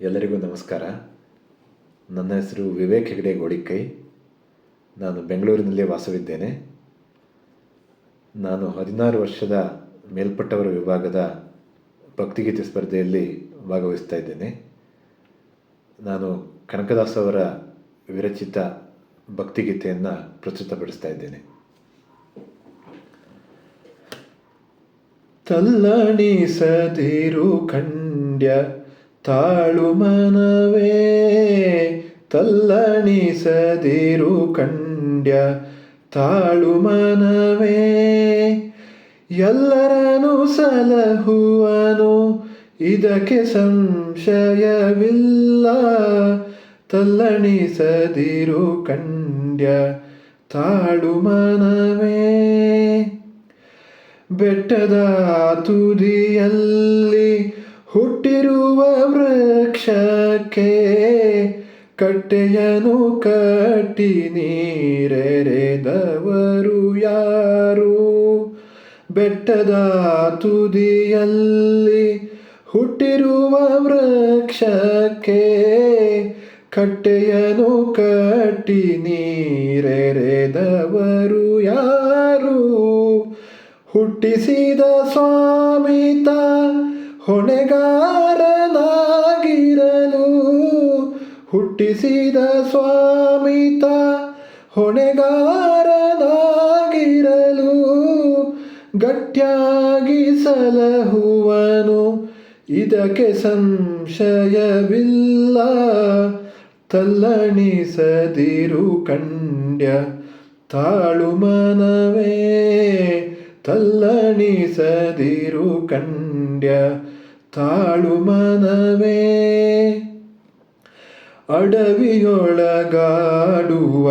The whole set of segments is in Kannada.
ಎಲ್ಲರಿಗೂ ನಮಸ್ಕಾರ. ನನ್ನ ಹೆಸರು ವಿವೇಕ್ ಹೆಗಡೆ ಗೋಡಿಕೈ ನಾನು ಬೆಂಗಳೂರಿನಲ್ಲೇ ವಾಸವಿದ್ದೇನೆ. ನಾನು ಹದಿನಾರು ವರ್ಷದ ಮೇಲ್ಪಟ್ಟವರ ವಿಭಾಗದ ಭಕ್ತಿಗೀತೆ ಸ್ಪರ್ಧೆಯಲ್ಲಿ ಭಾಗವಹಿಸ್ತಾ ಇದ್ದೇನೆ. ನಾನು ಕನಕದಾಸ್ ಅವರ ವಿರಚಿತ ಭಕ್ತಿಗೀತೆಯನ್ನು ಪ್ರಸ್ತುತಪಡಿಸ್ತಾ ಇದ್ದೇನೆ. ತಲ್ಲಣಿಸದಿರು ಖಂಡ್ಯ ತಾಳು ಮನವೇ, ತಲ್ಲಣಿಸದಿರು ಕಂಡ್ಯ ತಾಳು ಮನವೇ ಎಲ್ಲರನು ಸಲಹುವನು, ಇದಕ್ಕೆ ಸಂಶಯವಿಲ್ಲ. ತಲ್ಲಣಿಸದಿರು ಕಂಡ್ಯ ತಾಳು ಮನವೇ. ಬೆಟ್ಟದ ತುದಿಯಲ್ಲಿ ಹುಟ್ಟಿರುವ ವೃಕ್ಷಕ್ಕೆ ಕಟ್ಟೆಯನು ಕಟ್ಟಿ ನೀರೆರೆದವರು ಯಾರು? ಬೆಟ್ಟದ ತುದಿಯಲ್ಲಿ ಹುಟ್ಟಿರುವ ವೃಕ್ಷಕ್ಕೆ ಕಟ್ಟೆಯನು ಕಟ್ಟಿ ನೀರೆರೆದವರು ಯಾರು? ಹುಟ್ಟಿಸಿದ ಸ್ವಾಮಿತ ಹೊಣೆಗಾರನಾಗಿರಲು ಹುಟ್ಟಿಸಿದ ಸ್ವಾಮಿತ ಹೊಣೆಗಾರನಾಗಿರಲು ಗಟ್ಟಿಯಾಗಿ ಸಲಹುವನು ಇದಕ್ಕೆ ಸಂಶಯವಿಲ್ಲ. ತಲ್ಲಣಿಸದಿರು ಕಂಡ್ಯ ತಾಳು ಮನವೇ. ತಲ್ಲಣಿಸದಿರು ಕಂಡ್ಯ ತಾಳು ಮನವೇ. ಅಡವಿಯೊಳಗಾಡುವ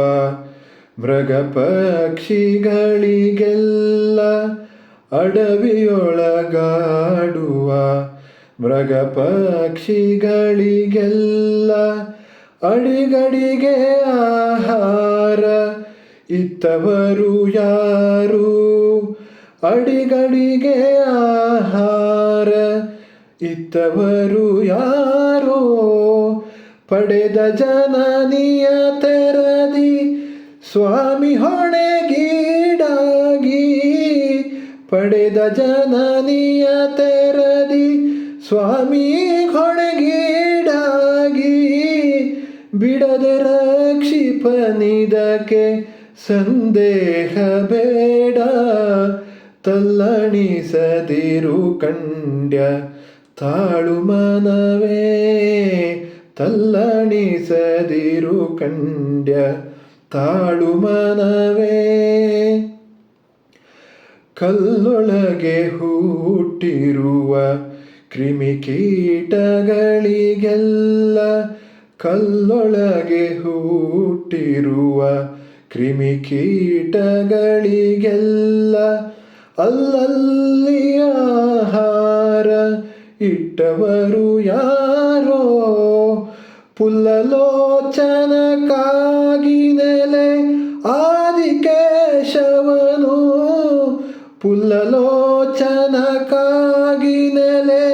ಮೃಗ ಪಕ್ಷಿಗಳಿಗೆಲ್ಲ ಅಡವಿಯೊಳಗಾಡುವ ಮೃಗ ಪಕ್ಷಿಗಳಿಗೆಲ್ಲ ಅಡಿಗಡಿಗೆ ಆಹಾರ ಇತ್ತವರು ಯಾರು? ಅಡಿಗಡಿಗೆ ಆಹಾರ ಇತ್ತವರು ಯಾರೋ? ಪಡೆದ ಜನನಿಯ ತೆರದಿ, ಸ್ವಾಮಿ ಹೊಣೆಗೀಡಾಗಿ. ಪಡೆದ ಜನನಿಯ ತೆರದಿ, ಸ್ವಾಮಿ ಹೊಣೆಗೀಡಾಗಿ. ಬಿಡದೆ ರಕ್ಷಿಪನಿದಕ್ಕೆ ಸಂದೇಹ ಬೇಡ, ತಲ್ಲಣಿಸದಿರು ಕಂಡ್ಯ ತಾಳು ಮನವೇ. ತಲ್ಲಣಿಸದಿರು ಕಂಡ್ಯ ತಾಳು ಮನವೇ. ಕಲ್ಲೊಳಗೆ ಹುಟ್ಟಿರುವ ಕ್ರಿಮಿಕೀಟಗಳಿಗೆಲ್ಲ ಕಲ್ಲೊಳಗೆ ಹುಟ್ಟಿರುವ ಕ್ರಿಮಿಕೀಟಗಳಿಗೆಲ್ಲ ಅಲ್ಲಲ್ಲಿ ಆಹಾರ ಇಟ್ಟವರು ಯಾರೋ? ಪುಲ್ಲಲೋಚನಕ್ಕಾಗಿ ನೆಲೆ ಆದಿಕೇಶವನು. ಪುಲ್ಲಲೋಚನಕ್ಕಾಗಿ ನೆಲೆ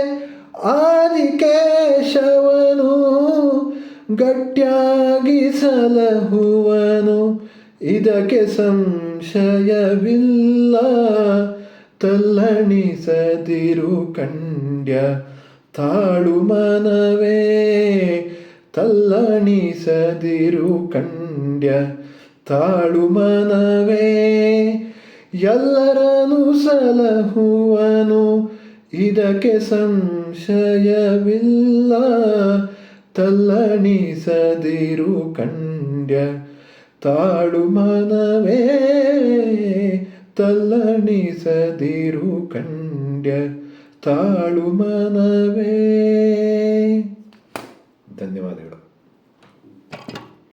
ಆದಿಕೇಶವನು. ಗಟ್ಟಿಯಾಗಿ ಸಲಹುವನು ಇದಕ್ಕೆ ಸಂಶಯವಿಲ್ಲ. ತಲ್ಲಣಿಸದಿರು ಕಂಡ್ಯ ತಾಳು ಮನವೇ ತಲ್ಲಣಿಸದಿರು ಕಂಡ್ಯ ತಾಳು ಮನವೇ ಎಲ್ಲರನು ಸಲಹುವನು. ಇದಕ್ಕೆ ಸಂಶಯವಿಲ್ಲ. ತಲ್ಲಣಿಸದಿರು ಕಂಡ್ಯ ತಾಳು ಮನವೇ ತಲ್ಲಣಿಸದಿರು ಕಂಡ್ಯ ತಾಳು ಮನವೇ ధన్యవాదములు.